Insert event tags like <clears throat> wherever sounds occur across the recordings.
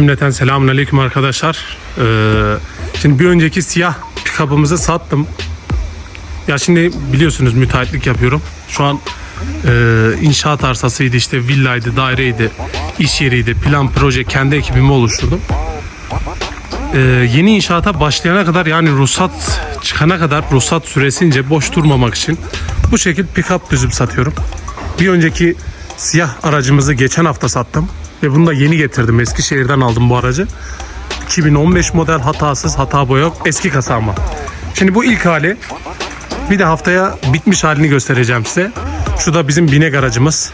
Cümleten selamun aleyküm arkadaşlar. Ee, şimdi bir önceki siyah pikabımızı sattım. Ya şimdi biliyorsunuz müteahhitlik yapıyorum. Şu an e, inşaat arsasıydı işte villaydı, daireydi, iş yeriydi, plan, proje kendi ekibimi oluşturdum. Ee, yeni inşaata başlayana kadar yani ruhsat çıkana kadar ruhsat süresince boş durmamak için bu şekil pick-up düzüp satıyorum. Bir önceki siyah aracımızı geçen hafta sattım ve bunu da yeni getirdim. Eskişehir'den aldım bu aracı. 2015 model hatasız hata boya eski kasa ama. Şimdi bu ilk hali bir de haftaya bitmiş halini göstereceğim size. Şu da bizim binek aracımız.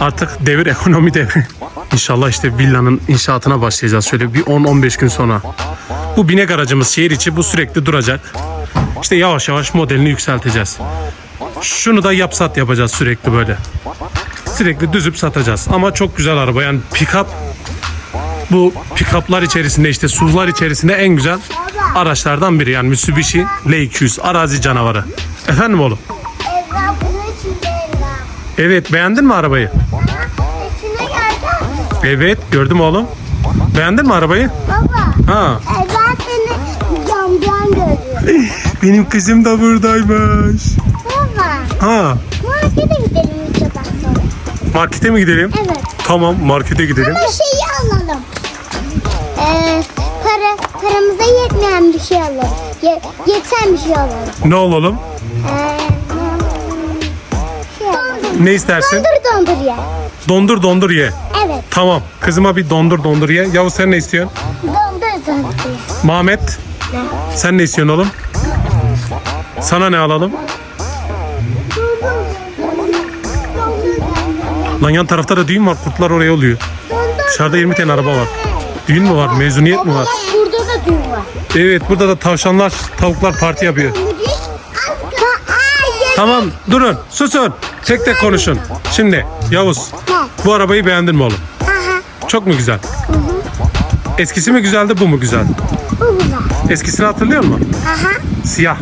Artık devir <laughs> ekonomi devri. İnşallah işte villanın inşaatına başlayacağız şöyle bir 10-15 gün sonra. Bu binek aracımız şehir içi bu sürekli duracak. İşte yavaş yavaş modelini yükselteceğiz. Şunu da yap sat yapacağız sürekli böyle. Sürekli düzüp satacağız. Ama çok güzel araba yani pick-up bu pick-up'lar içerisinde işte SUV'lar içerisinde en güzel araçlardan biri. Yani Mitsubishi L200 arazi canavarı. Efendim oğlum? Evet beğendin mi arabayı? Evet gördüm oğlum. Beğendin mi arabayı? Baba. Ha. Evra seni camdan görüyor. <laughs> Benim kızım da buradaymış. Baba. Ha. Markete mi gidelim? Evet. Tamam markete gidelim. Bir şeyi alalım. Ee, para, paramıza yetmeyen bir şey alalım. Ye- yeten bir şey alalım. Ne alalım? Ee, şey alalım. Ne istersin? Dondur dondur ye. Dondur dondur ye. Evet. Tamam. Kızıma bir dondur dondur ye. Yavuz sen ne istiyorsun? Dondur dondur ye. Mehmet sen ne istiyorsun oğlum? Sana ne alalım? Lan yan tarafta da düğün var. Kurtlar oraya oluyor. Dışarıda 20 tane araba var. Düğün mü var? Mezuniyet mi var? Burada da düğün var. Evet burada da tavşanlar, tavuklar parti yapıyor. Tamam durun susun. Tek tek konuşun. Şimdi Yavuz bu arabayı beğendin mi oğlum? Çok mu güzel? Eskisi mi güzeldi bu mu güzel? bu güzel. Eskisini hatırlıyor musun? Aha, Siyah.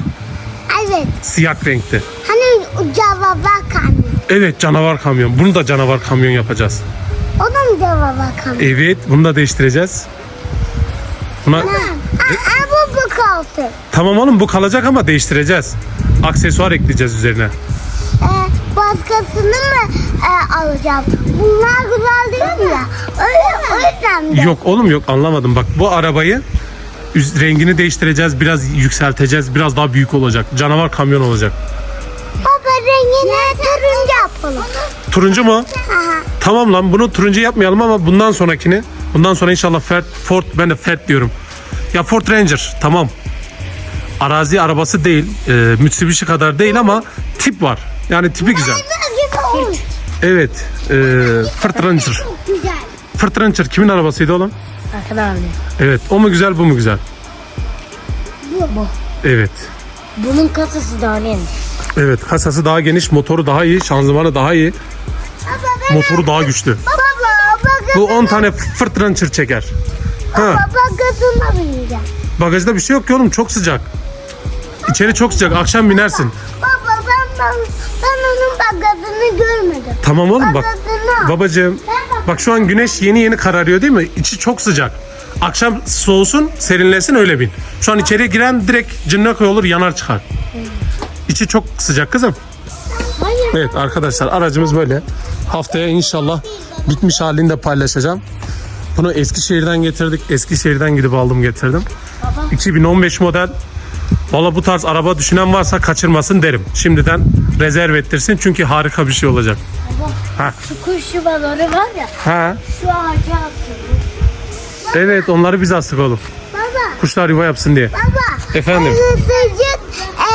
evet. Siyah renkti. Hani cevaba kamyon. Evet canavar kamyon. Bunu da canavar kamyon yapacağız. O da mı cevaba kamyon? Evet bunu da değiştireceğiz. Buna... Aa, aa, bu bu kalsın. Tamam oğlum bu kalacak ama değiştireceğiz. Aksesuar ekleyeceğiz üzerine. Ee, başkasını mı e, alacağım? Bunlar güzel değil mi ya? Öyle, o yüzden de. Yok oğlum yok anlamadım. Bak bu arabayı rengini değiştireceğiz. Biraz yükselteceğiz. Biraz daha büyük olacak. Canavar kamyon olacak. Rengini turuncu yapalım. Turuncu mu? Aha. Tamam lan bunu turuncu yapmayalım ama bundan sonrakini bundan sonra inşallah Ford, Ford ben de Ford diyorum. Ya Ford Ranger tamam. Arazi arabası değil. E, Mitsubishi kadar değil ama tip var. Yani tipi güzel. Evet. E, Ford Ranger. Güzel. Ford Ranger kimin arabasıydı oğlum? Hakan abi. Evet. O mu güzel bu mu güzel? Bu. Evet. Bunun kasası daha geniş. Evet. Kasası daha geniş, motoru daha iyi, şanzımanı daha iyi, Baba motoru daha güçlü. Baba baba Bu 10 tane Ford Ranger çeker. Ha. Baba gazına bineceğim. Bagajda bir şey yok ki oğlum çok sıcak. İçeri çok sıcak. Akşam binersin. Baba ben, ben, ben onun bagajını görmedim. Tamam oğlum bak. Bagajını. Babacığım bak şu an güneş yeni yeni kararıyor değil mi? İçi çok sıcak. Akşam soğusun, serinlesin öyle bin. Şu an içeriye giren direkt cinnako olur yanar çıkar. İçi çok sıcak kızım. Hayır. Evet arkadaşlar aracımız böyle. Haftaya inşallah bitmiş halini de paylaşacağım. Bunu Eskişehir'den getirdik. Eskişehir'den gidip aldım getirdim. 2015 model. Valla bu tarz araba düşünen varsa kaçırmasın derim. Şimdiden rezerv ettirsin çünkü harika bir şey olacak. Ha. Şu kuş yuvaları var ya. Ha. Şu ağaca asılıyor. Evet onları biz astık oğlum. Baba. Kuşlar yuva yapsın diye. Baba. Efendim? Hırsızcık e,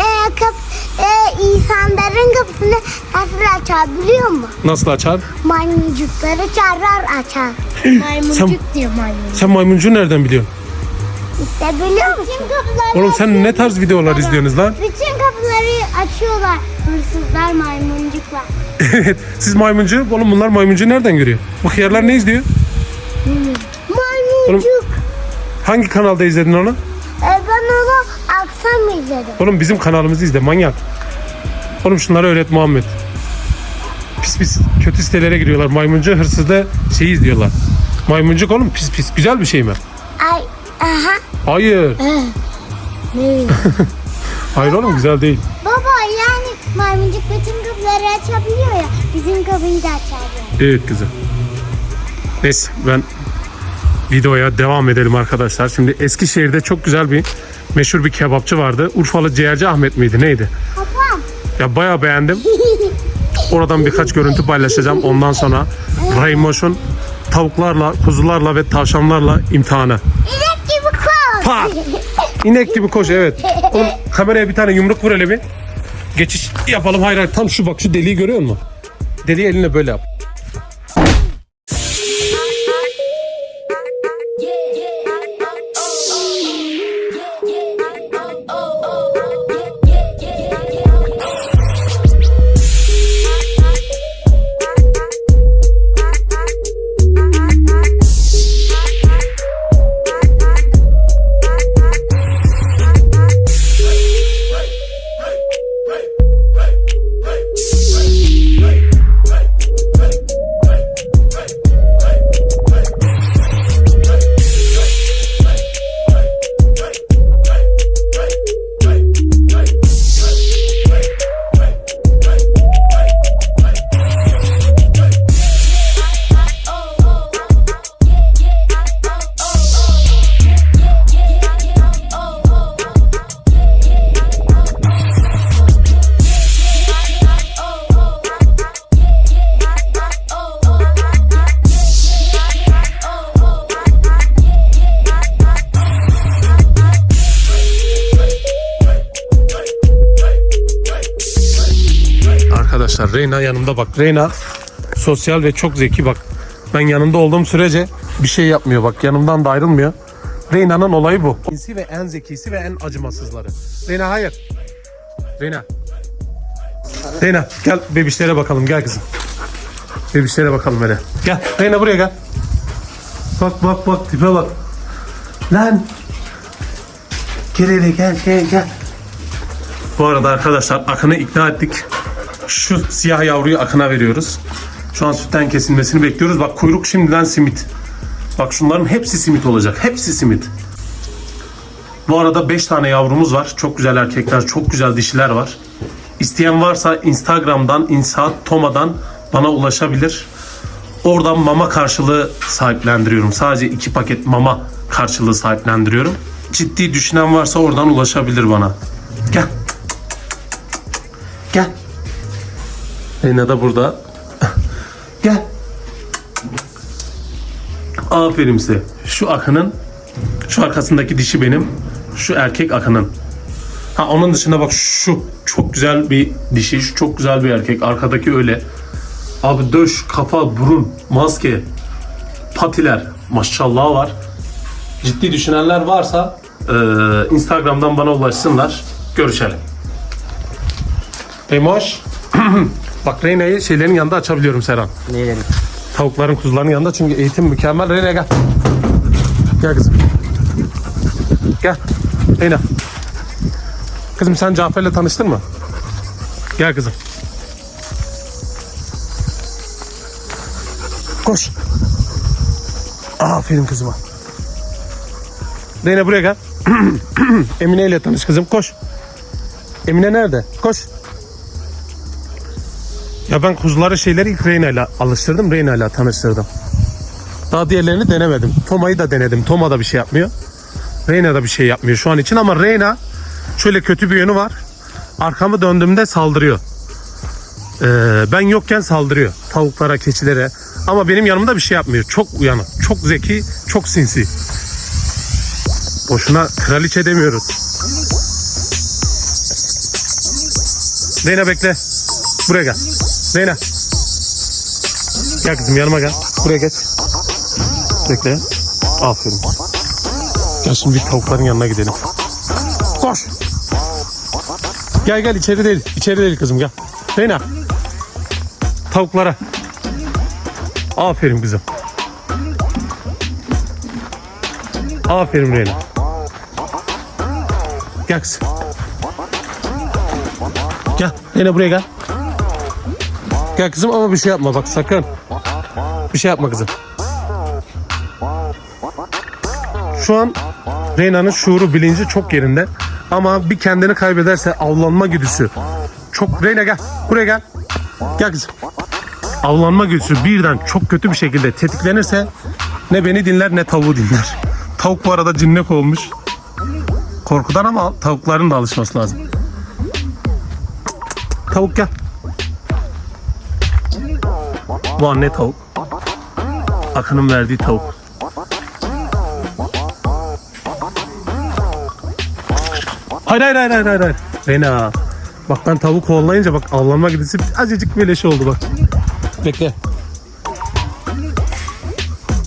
e, kap, e, insanların kapısını nasıl açar biliyor musun? Nasıl açar? Maymuncukları çağırar açar. Maymuncuk diyor maymun. Sen maymuncuğu nereden biliyorsun? İşte biliyor musun? Bütün kapıları Oğlum sen ne tarz videolar izliyorsunuz lan? Bütün kapıları açıyorlar. Hırsızlar, maymuncuklar. Evet. Siz maymuncu. Oğlum bunlar maymuncu nereden görüyor? Bu hıyarlar ne izliyor? Maymuncuk. Hangi kanalda izledin onu? E, ben onu akşam izledim. Oğlum bizim kanalımızı izle manyak. Oğlum şunları öğret Muhammed. Pis pis kötü sitelere giriyorlar. Maymuncu hırsız da şeyi izliyorlar. Maymuncuk oğlum pis pis. Güzel bir şey mi? Ay aha. Hayır. Ne? <laughs> Hayır oğlum güzel değil. Baba yani maymuncuk bütün kapıları açabiliyor ya. Bizim kapıyı da açar. Evet kızım. Neyse ben videoya devam edelim arkadaşlar. Şimdi Eskişehir'de çok güzel bir meşhur bir kebapçı vardı. Urfalı Ciğerci Ahmet miydi neydi? Papam. Ya bayağı beğendim. Oradan birkaç görüntü paylaşacağım. Ondan sonra Raymoş'un tavuklarla, kuzularla ve tavşanlarla imtihanı. İnek gibi koş. Pa! İnek gibi koş evet. Oğlum kameraya bir tane yumruk vur hele bir. Geçiş yapalım hayır hayır. Tam şu bak şu deliği görüyor musun? Deliği elinle böyle yap. Yanımda bak. Reyna sosyal ve çok zeki bak. Ben yanında olduğum sürece bir şey yapmıyor bak. Yanımdan da ayrılmıyor. Reyna'nın olayı bu. Zekisi ve en zekisi ve en acımasızları. Reyna hayır. Reyna. Reyna gel bebişlere bakalım gel kızım. Bebişlere bakalım hele. Gel Reyna buraya gel. Bak bak bak tipe bak. Lan. Gel hele gel gel gel. Bu arada arkadaşlar Akın'ı ikna ettik. Şu siyah yavruyu Akın'a veriyoruz. Şu an sütten kesilmesini bekliyoruz. Bak kuyruk şimdiden simit. Bak şunların hepsi simit olacak. Hepsi simit. Bu arada 5 tane yavrumuz var. Çok güzel erkekler, çok güzel dişiler var. İsteyen varsa Instagram'dan, İnsaat Toma'dan bana ulaşabilir. Oradan mama karşılığı sahiplendiriyorum. Sadece iki paket mama karşılığı sahiplendiriyorum. Ciddi düşünen varsa oradan ulaşabilir bana. Gel. Leyna da burada. Gel. Aferin size. Şu akının, şu arkasındaki dişi benim. Şu erkek akının. Ha onun dışında bak şu çok güzel bir dişi, şu çok güzel bir erkek. Arkadaki öyle. Abi döş, kafa, burun, maske, patiler maşallah var. Ciddi düşünenler varsa eee, Instagram'dan bana ulaşsınlar. Görüşelim. Emoş. <clears throat> Bak Reyna'yı şeylerin yanında açabiliyorum Serhan. Neylerim? Tavukların kuzuların yanında çünkü eğitim mükemmel. Reyna gel. Gel kızım. Gel. Reyna. Kızım sen Cafer'le tanıştın mı? Gel kızım. Koş. Aferin kızıma. Reyna buraya gel. <clears throat> Emine ile tanış kızım koş. Emine nerede? Koş. Ya ben kuzuları şeyleri ilk Reyna ile alıştırdım. Reyna ile tanıştırdım. Daha diğerlerini denemedim. Toma'yı da denedim. Toma da bir şey yapmıyor. Reyna da bir şey yapmıyor şu an için ama Reyna şöyle kötü bir yönü var. Arkamı döndüğümde saldırıyor. Ee, ben yokken saldırıyor. Tavuklara, keçilere. Ama benim yanımda bir şey yapmıyor. Çok uyanık, çok zeki, çok sinsi. Boşuna kraliçe demiyoruz. Reyna bekle. Buraya gel. Reyna. Gel kızım yanıma gel. Buraya geç. Bekle. Aferin. Gel şimdi bir tavukların yanına gidelim. Koş. Gel gel içeri değil. İçeri değil kızım gel. Reyna. Tavuklara. Aferin kızım. Aferin Reyna. Gel kızım. Gel. Reyna buraya gel. Gel kızım ama bir şey yapma bak sakın. Bir şey yapma kızım. Şu an Reyna'nın şuuru bilinci çok yerinde. Ama bir kendini kaybederse avlanma güdüsü. Çok Reyna gel. Buraya gel. Gel kızım. Avlanma güdüsü birden çok kötü bir şekilde tetiklenirse ne beni dinler ne tavuğu dinler. <laughs> Tavuk bu arada cinnet olmuş. Korkudan ama tavukların da alışması lazım. Tavuk gel. Bu anne tavuk. Akın'ın verdiği tavuk. Hayır hayır hayır hayır hayır. Rena. Bak ben tavuk kovalayınca bak avlanma gidisi azıcık böyle şey oldu bak. Bekle.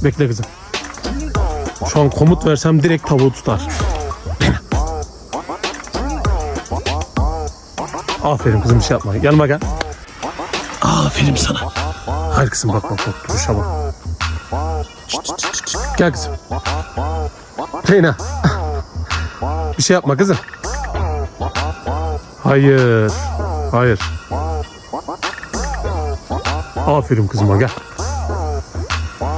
Bekle kızım. Şu an komut versem direkt tavuğu tutar. Aferin kızım bir şey yapma. Yanıma gel. Aferin sana. Hayır kızım bak bak bak duruşa bak. Gel kızım. Reyna. Bir şey yapma kızım. Hayır. Hayır. Aferin kızıma gel.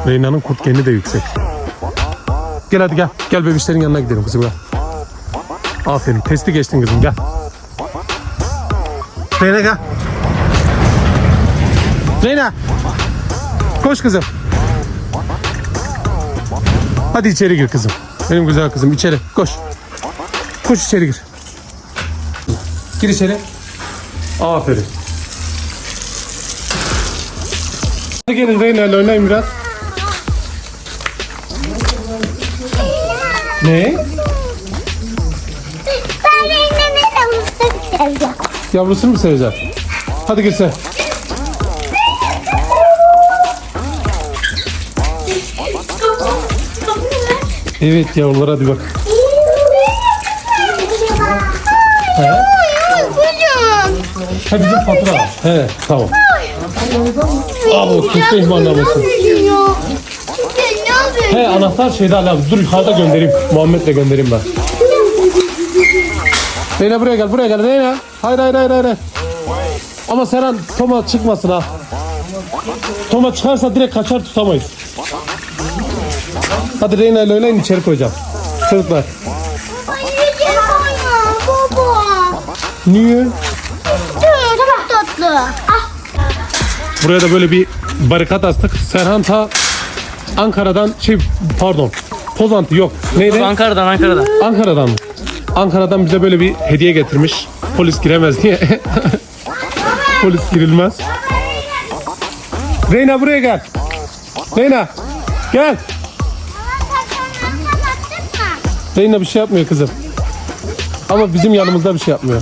Reyna'nın kurt geni de yüksek. Gel hadi gel. Gel bebişlerin yanına gidelim kızım gel. Aferin. Testi geçtin kızım gel. Reyna gel. Reyna. Koş kızım. Hadi içeri gir kızım. Benim güzel kızım içeri. Koş. Koş içeri gir. Gir içeri. Aferin. Hadi gelin Reyna ile oynayın biraz. Ne? Ben Reyna'nın yavrusu seveceğim. Yavrusunu mu seveceksin? Hadi gir sen. Evet yavrular hadi bak. He? Ha bizim fatura. He tamam. Abi kimse ihmallemesin. He anahtar şeyde abi. Dur yukarıda göndereyim. Muhammed'le göndereyim ben. Reyna buraya gel buraya gel Reyna. Hayır hayır hayır hayır. Ama Serhan Toma çıkmasın ha. Toma çıkarsa direkt kaçar tutamayız. Hadi Reyna ile oynayın içeri koyacağım. Çocuklar. Baba. Niye? Çok tatlı. Ah, Buraya da böyle bir barikat astık. Serhan ta Ankara'dan şey pardon Pozantı yok. Neydi? Ankara'dan Ankara'dan. Ankara'dan mı? Ankara'dan bize böyle bir hediye getirmiş. Polis giremez diye. <laughs> Polis girilmez. Reyna buraya gel. Reyna gel. Reyna bir şey yapmıyor kızım. Ama bizim yanımızda bir şey yapmıyor.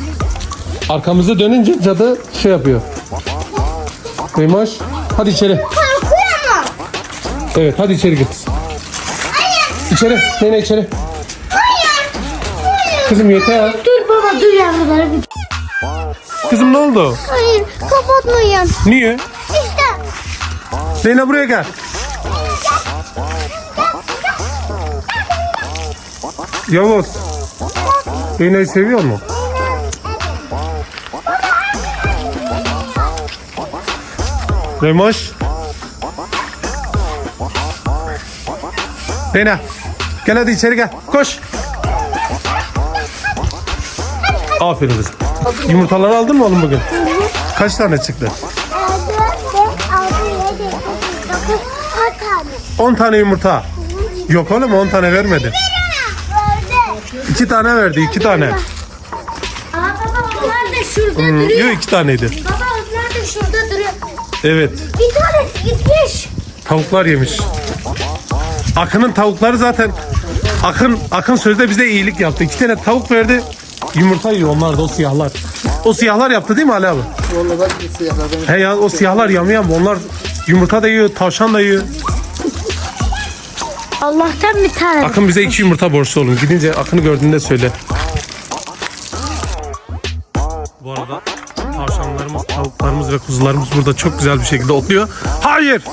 Arkamızı dönünce cadı şey yapıyor. Reymoş hadi içeri. Korkuyor mu? Evet hadi içeri git. İçeri. Reyna içeri. Kızım yeter. Dur baba dur yavruları bir. Kızım ne oldu? Hayır kapatmayın. Niye? İşte. Reyna buraya gel. Yavuz. Reyna'yı seviyor mu? Remoş. Reyna. Gel hadi içeri gel. Koş. Aferin kızım. Yumurtaları aldın mı oğlum bugün? Kaç tane çıktı? 4, 5, 6, 7, 8, 9, 10 tane. 10 tane yumurta. Yok oğlum 10 tane vermedi. 2 tane verdi 2 tane. Aa baba onlar da şurada Hmm, duruyor. Yok 2 taneydi. Baba onlar da şurada duruyor. Evet. Bir tanesi gitmiş. Tavuklar yemiş. Akın'ın tavukları zaten Akın Akın sözde bize iyilik yaptı. İki tane tavuk verdi. Yumurta yiyor onlar da o siyahlar. O siyahlar yaptı değil mi Ali abi? Vallahi ben bir siyahlardan He ya o siyahlar yamyam. Onlar yumurta da yiyor, tavşan da yiyor. Allah'tan bir tane. Akın bize iki yumurta borçlu olun. Gidince Akın'ı gördüğünde söyle. Bu arada tavşanlarımız, tavuklarımız ve kuzularımız burada çok güzel bir şekilde otluyor. Hayır!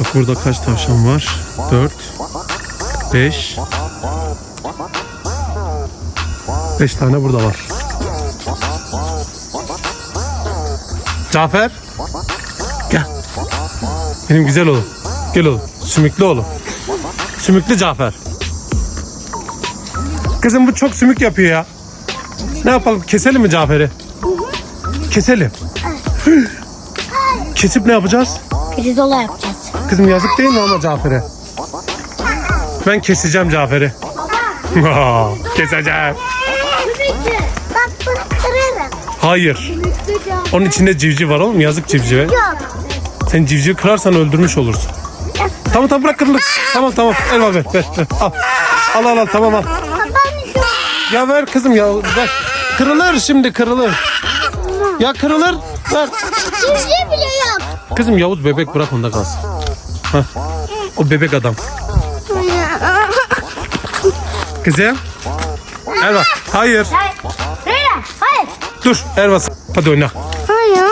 Bak burada kaç tavşan var? 4 5 5 tane burada var. Cafer Gel. Benim güzel oğlum. Gel oğlum. Sümüklü oğlum. Sümüklü Cafer. Kızım bu çok sümük yapıyor ya. Ne yapalım? Keselim mi Cafer'i? Keselim. Kesip ne yapacağız? Pirzola yapacağız. Kızım yazık değil mi ama Cafer'e? Ben keseceğim Cafer'i. Keseceğim. Bak bunu kırarım. Hayır. Onun içinde civciv var oğlum. Yazık civcive. Yok. Sen civcivi kırarsan öldürmüş olursun. Tamam tamam bırak kırılır. Tamam tamam. Elma ver ver. ver. Al. Al al al tamam al. Ya ver kızım ya ver. Kırılır şimdi kırılır. Ya kırılır. Ver. civciv bile yok. Kızım Yavuz bebek bırak onda kalsın. Hah. O bebek adam. Kızım. Erva. Hayır. Reyna hayır. Dur Erva. Hadi oyna. Hayır.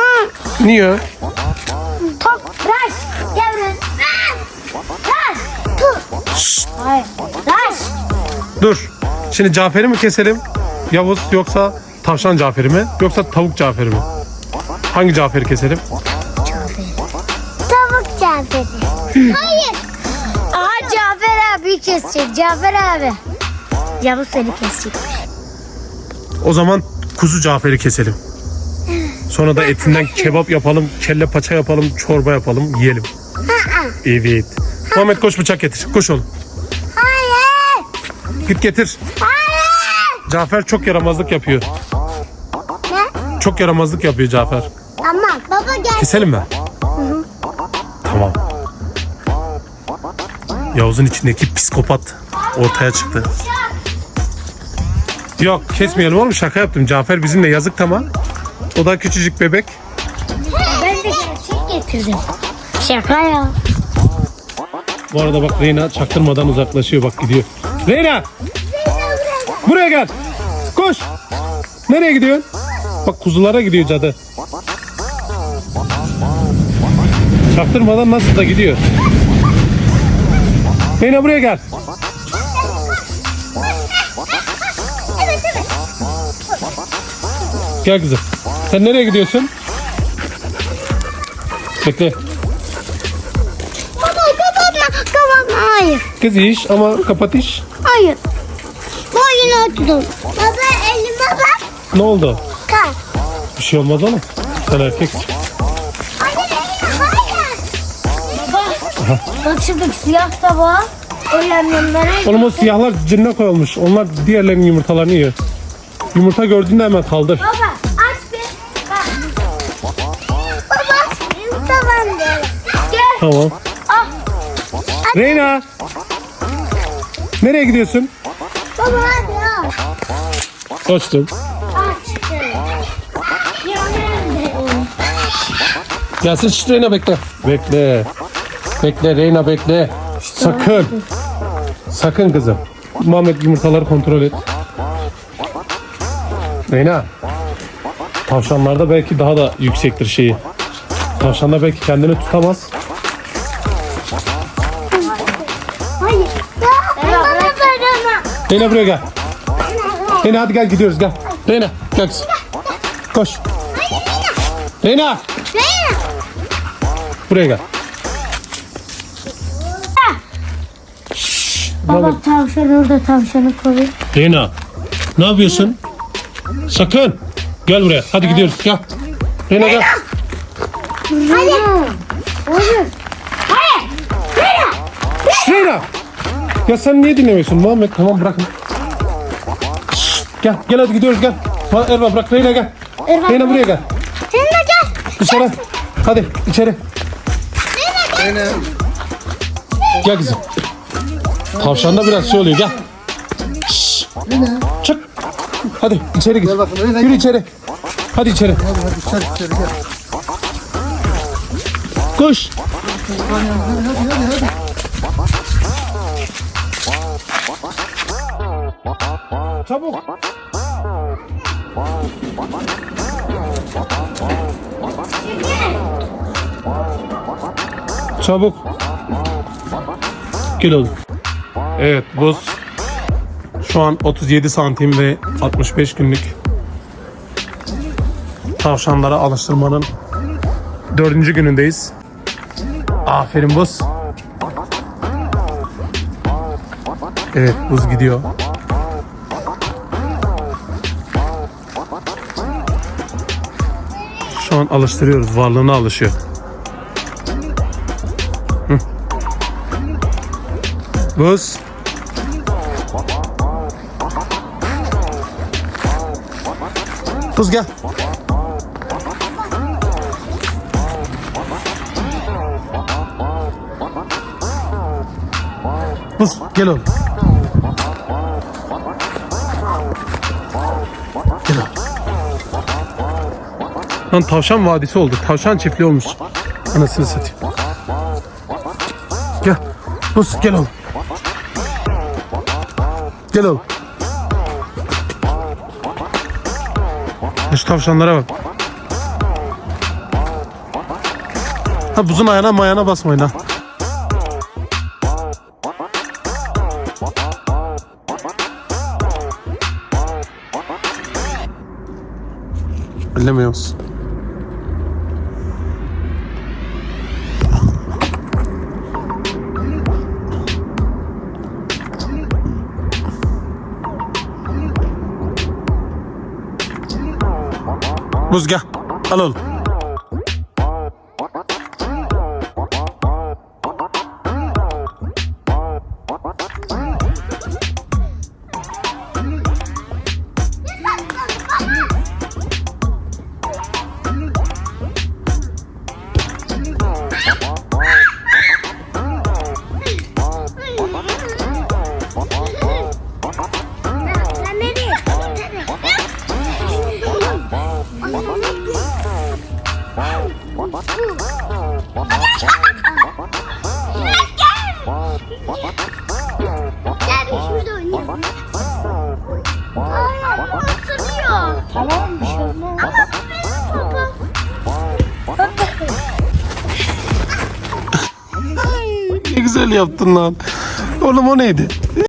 Niye? Hayır. Dur. Şimdi Cafer'i mi keselim? Yavuz yoksa tavşan Cafer'i mi? Yoksa tavuk Cafer'i mi? Hangi Cafer'i keselim? Tavuk Cafer'i. Hayır. Aha Cafer abi kesecek. Cafer abi. Yavuz seni kesecek. O zaman kuzu Cafer'i keselim. Sonra da etinden kebap yapalım, kelle paça yapalım, çorba yapalım, yiyelim. Evet. Muhammed koş bıçak getir. Koş oğlum. Hayır. Git getir. Hayır. Cafer çok yaramazlık yapıyor. Ne? Çok yaramazlık yapıyor Cafer. Aman baba gel. Keselim mi? Tamam. Yavuz'un içindeki psikopat ortaya çıktı. Yok kesmeyelim oğlum şaka yaptım. Cafer bizimle yazık tamam. O da küçücük bebek. Ben de gerçek getirdim. Şaka ya. Bu arada bak Reyna çaktırmadan uzaklaşıyor bak gidiyor. Reyna! Buraya gel. Koş. Nereye gidiyorsun? Bak kuzulara gidiyor cadı. Çaktırmadan nasıl da gidiyor. Reyna buraya gel. Gel kızım. Sen nereye gidiyorsun? Bekle. Hayır. Kız iş ama kapat iş. Hayır. Boyunu oturdum. Baba elime bak. Ne oldu? Kalk. Bir şey olmaz oğlum. Sen erkeksin. Bak şuradaki siyah tabağa. O yanlarına. Oğlum o siyahlar cinne koyulmuş. Onlar diğerlerinin yumurtalarını yiyor. Yumurta gördüğünde hemen kaldır. Baba aç bir. Bak. Baba. Tamam böyle. Gel. Tamam. Reyna. Nereye gidiyorsun? Baba hadi. Açtım. Aç. Ya nerede? Gelsin şişt Reyna bekle. Bekle. Bekle Reyna bekle. Sakın. Sakın kızım. Muhammed yumurtaları kontrol et. Reyna. Tavşanlarda belki daha da yüksektir şeyi. Tavşanlar belki kendini tutamaz. Reyna buraya gel. Reyna hadi gel gidiyoruz gel. Reyna gel kızım. Koş. Reyna Reyna. buraya gel. Baba tavşan orada tavşanı koy. Reyna ne yapıyorsun? Sakın. Gel buraya. Hadi gidiyoruz. Gel. Reyna gel. Hayır. Hayır. Reyna. Reyna. Ya sen niye dinlemiyorsun Muhammed? Tamam bırakın. Gel gel hadi gidiyoruz gel. Ha, Erva bırak Reyna gel. Erva, Reyna buraya gel. Sen de gel. Dışarı. Hadi içeri. Gel kızım. Tavşanda biraz şey oluyor gel. Şşş. Çık. Hadi içeri gir. Yürü içeri. Hadi içeri. Koş. Çabuk. Çabuk. Oğlum. Evet buz. Şu an 37 santim ve 65 günlük tavşanlara alıştırmanın dördüncü günündeyiz. Aferin buz. Evet buz gidiyor. Şu an alıştırıyoruz. Varlığına alışıyor. Hı. Buz. Buz gel. Buz gel oğlum. Lan tavşan vadisi oldu. Tavşan çiftliği olmuş. Anasını satayım. Gel. Buz gel oğlum. Gel oğlum. Şu tavşanlara bak. Ha buzun ayağına mayana basmayın ha. Ellemiyoruz. Buz gel. Al oğlum. Oğlum o neydi?